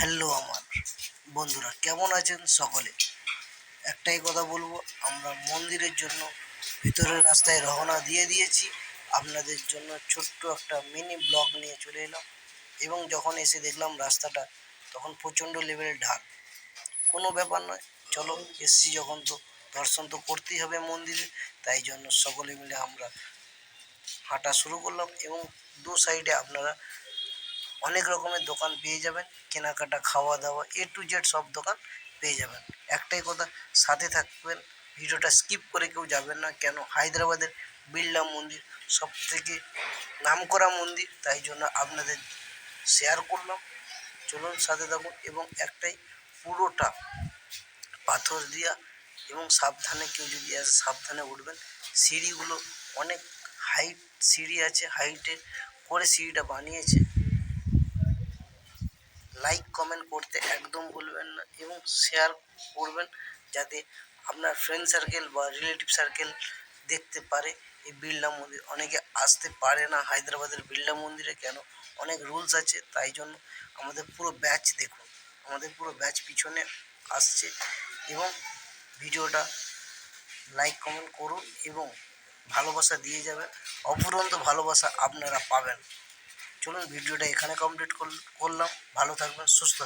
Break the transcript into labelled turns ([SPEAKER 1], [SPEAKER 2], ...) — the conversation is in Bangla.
[SPEAKER 1] হ্যালো আমার। বন্ধুরা, কেমন আছেন সকলে? একটাই কথা বলব, আমরা মন্দিরের জন্য ভিতরের রাস্তায় রওনা দিয়ে দিয়েছি। আপনাদের জন্য ছোট্ট একটা মিনি ব্লগ নিয়ে চলে এলাম এবং যখন এসে দেখলাম রাস্তাটা, তখন প্রচণ্ড লেভেলের ঢাল। কোনো ব্যাপার নয়, চলো এসছি যখন তো দর্শন তো করতেই হবে মন্দিরে, তাই জন্য সকলে মিলে আমরা হাঁটা শুরু করলাম এবং দু সাইডে আপনারা অনেক রকমের দোকান পেয়ে যাবেন, কেনাকাটা খাওয়া দাওয়া এ টু জেড সব দোকান পেয়ে যাবেন। একটাই কথা, সাথে থাকবেন, ভিডিওটা স্কিপ করে কেউ যাবেন না, কেন? হায়দ্রাবাদের বিড়লা মন্দির সব থেকে নামকরা মন্দির, তাই জন্য আপনাদের শেয়ার করলাম। চলুন সাথে থাকুন এবং একটাই, পুরোটা পাথর দিয়া এবং সাবধানে কেউ যদি আসে, সাবধানে উঠবেন। সিঁড়িগুলো অনেক হাইট সিঁড়ি আছে হাইটে করে সিঁড়িটা বানিয়েছে। লাইক কমেন্ট করতে একদম ভুলবেন না এবং শেয়ার করবেন যাতে আপনার ফ্রেন্ড সার্কেল বা রিলেটিভ সার্কেল দেখতে পারে। এই বিড়লা মন্দির অনেকে আসতে পারে না হায়দ্রাবাদের বিড়লা মন্দিরে কেন? অনেক রুলস আছে, তাই জন্য আমাদের পুরো ব্যাচ দেখুন। আমাদের পুরো ব্যাচ পিছনে আসছে এবং ভিডিওটা লাইক কমেন্ট করুন এবং ভালোবাসা দিয়ে যাবেন। অপুরন্ত ভালোবাসা আপনারা পাবেন। চলুন ভিডিওটা এখানে কমপ্লিট করলাম। ভালো থাকবেন সুস্থ